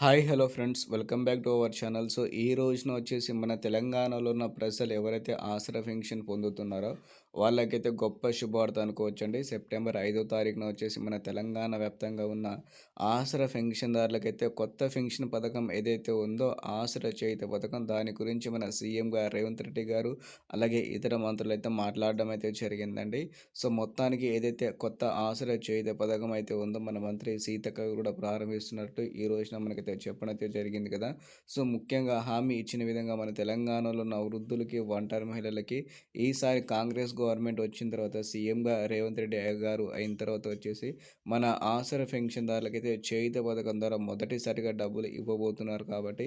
Hi hello friends. Welcome back to our channel. So ఈ రోజున వచ్చేసి మన తెలంగాణలో ఉన్న ప్రజలు ఎవరైతే ఆసరా పెన్షన్ పొందుతున్నారో వాళ్ళకైతే గొప్ప శుభవార్త అనుకోవచ్చండి. సెప్టెంబర్ ఐదో తారీఖున వచ్చేసి మన తెలంగాణ వ్యాప్తంగా ఉన్న ఆసరా పెన్షన్దారులకైతే కొత్త పెన్షన్ పథకం ఏదైతే ఉందో ఆసరా చేయిత పథకం. దాని గురించి మన సీఎం గారు రేవంత్ రెడ్డి గారు అలాగే ఇతర మంత్రులు అయితే మాట్లాడడం అయితే జరిగిందండి. సో మొత్తానికి ఏదైతే కొత్త ఆసరా చేయిత పథకం అయితే ఉందో మన మంత్రి సీతక్క కూడా ప్రారంభిస్తున్నట్టు ఈ రోజున మనకి అయితే చెప్పడం అయితే జరిగింది కదా. సో ముఖ్యంగా హామీ ఇచ్చిన విధంగా మన తెలంగాణలో ఉన్న వృద్ధులకి ఒంటరి మహిళలకి ఈసారి కాంగ్రెస్ గవర్నమెంట్ వచ్చిన తర్వాత సీఎంగా రేవంత్ రెడ్డి గారు అయిన తర్వాత వచ్చేసి మన ఆసర పెన్షన్దారులకైతే చేయుత పథకం ద్వారా మొదటిసారిగా డబ్బులు ఇవ్వబోతున్నారు కాబట్టి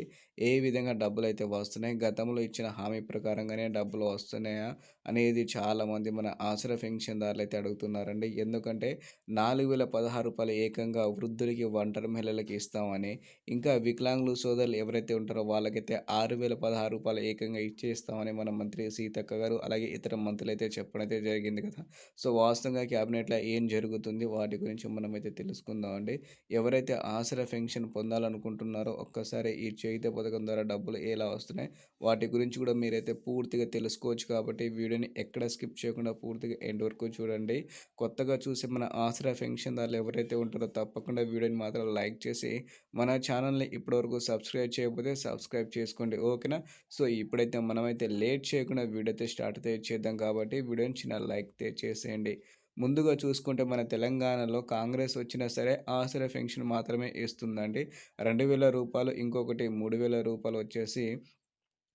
ఏ విధంగా డబ్బులు అయితే వస్తున్నాయి గతంలో ఇచ్చిన హామీ ప్రకారంగానే డబ్బులు వస్తున్నాయా అనేది చాలామంది మన ఆసర పెన్షన్దారులు అయితే అడుగుతున్నారండి. ఎందుకంటే నాలుగు వేల పదహారు రూపాయలు ఏకంగా వృద్ధులకి ఒంటరి మహిళలకి ఇస్తామని ఇంకా వికలాంగులు సోదరులు ఎవరైతే ఉంటారో వాళ్ళకైతే ఆరు వేల పదహారు రూపాయలు ఏకంగా ఇచ్చేస్తామని మన మంత్రి సీతక్క గారు అలాగే ఇతర మంత్రులు అయితే చెప్పడం అయితే జరిగింది కదా. సో వాస్తవంగా క్యాబినెట్లో ఏం జరుగుతుంది? వాటి గురించి మనమైతే తెలుసుకుందామండి. ఎవరైతే ఆసరా పెన్షన్ పొందాలనుకుంటున్నారో ఒక్కసారి ఈ చేయిత పథకం ద్వారా డబ్బులు ఎలా వస్తున్నాయి? వాటి గురించి కూడా మీరైతే పూర్తిగా తెలుసుకోవచ్చు కాబట్టి వీడియోని ఎక్కడ స్కిప్ చేయకుండా పూర్తిగా ఎండ్ వరకు చూడండి. కొత్తగా చూసి మన ఆసరా పెన్షన్ దారులు ఎవరైతే ఉంటారో తప్పకుండా వీడియోని మాత్రం లైక్ చేసి మన ఛానల్ని ఇప్పటివరకు సబ్స్క్రైబ్ చేయకపోతే సబ్స్క్రైబ్ చేసుకోండి ఓకేనా? సో ఇప్పుడైతే మనమైతే లేట్ చేయకుండా వీడియో అయితే స్టార్ట్ అయితే చేద్దాం కాబట్టి వీడియోని చిన్న లైక్ చేసేయండి. ముందుగా చూసుకుంటే మన తెలంగాణలో కాంగ్రెస్ వచ్చినా సరే ఆసరా పెన్షన్ మాత్రమే ఇస్తుందండి. రెండు వేల రూపాయలు ఇంకొకటి మూడు వేల రూపాయలు వచ్చేసి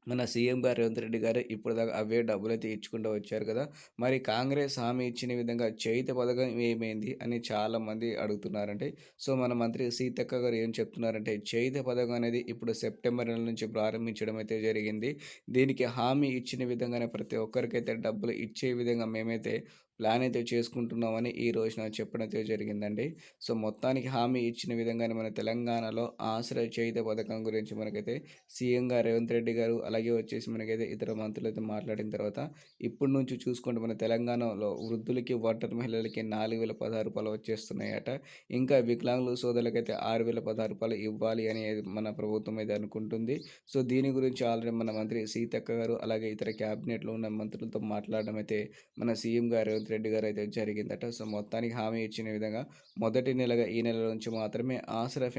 మన సీఎం గారు రేవంత్ రెడ్డి గారు ఇప్పుడు దాకా అవే డబ్బులు అయితే ఇచ్చుకుంటూ వచ్చారు కదా. మరి కాంగ్రెస్ హామీ ఇచ్చిన విధంగా చైత పథకం ఏమైంది అని చాలామంది అడుగుతున్నారంటే సో మన మంత్రి సీతక్క గారు ఏం చెప్తున్నారంటే చేయిత పథకం అనేది ఇప్పుడు సెప్టెంబర్ నెల నుంచి ప్రారంభించడం అయితే జరిగింది. దీనికి హామీ ఇచ్చిన విధంగానే ప్రతి ఒక్కరికైతే డబ్బులు ఇచ్చే విధంగా మేమైతే ప్లాన్ అయితే చేసుకుంటున్నామని ఈ రోజున చెప్పడం అయితే జరిగిందండి. సో మొత్తానికి హామీ ఇచ్చిన విధంగానే మన తెలంగాణలో ఆశ్రయ చేయుత పథకం గురించి మనకైతే సీఎం గారు రేవంత్ రెడ్డి గారు అలాగే వచ్చేసి మనకైతే ఇతర మంత్రులు అయితే మాట్లాడిన తర్వాత ఇప్పటి నుంచి చూసుకుంటే మన తెలంగాణలో వృద్ధులకి ఒంటరి మహిళలకి నాలుగు వేల పదహారు రూపాయలు వచ్చేస్తున్నాయట. ఇంకా వికలాంగులు సోదరులకైతే ఆరు వేల పదహారు రూపాయలు ఇవ్వాలి అని మన ప్రభుత్వం అయితే అనుకుంటుంది. సో దీని గురించి ఆల్రెడీ మన మంత్రి సీతక్క గారు అలాగే ఇతర క్యాబినెట్లో ఉన్న మంత్రులతో మాట్లాడడం అయితే మన సీఎం గారు రేవంత్ రెడ్డి గారు అయితే జరిగిందట. సో మొత్తానికి హామీ ఇచ్చిన విధంగా మొదటి నెలగా ఈ నెల నుంచి మాత్రమే ఆసరా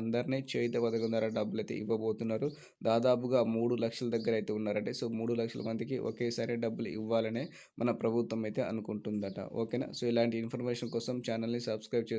అందరినీ చేయిత పథకం ద్వారా డబ్బులు అయితే ఇవ్వబోతున్నారు. దాదాపుగా మూడు లక్షల దగ్గర అయితే ఉన్నారంటే సో మూడు లక్షల మందికి ఒకేసారి డబ్బులు ఇవ్వాలనే మన ప్రభుత్వం అయితే అనుకుంటుందట. ఓకేనా? సో ఇలాంటి ఇన్ఫర్మేషన్ కోసం ఛానల్ని సబ్స్క్రైబ్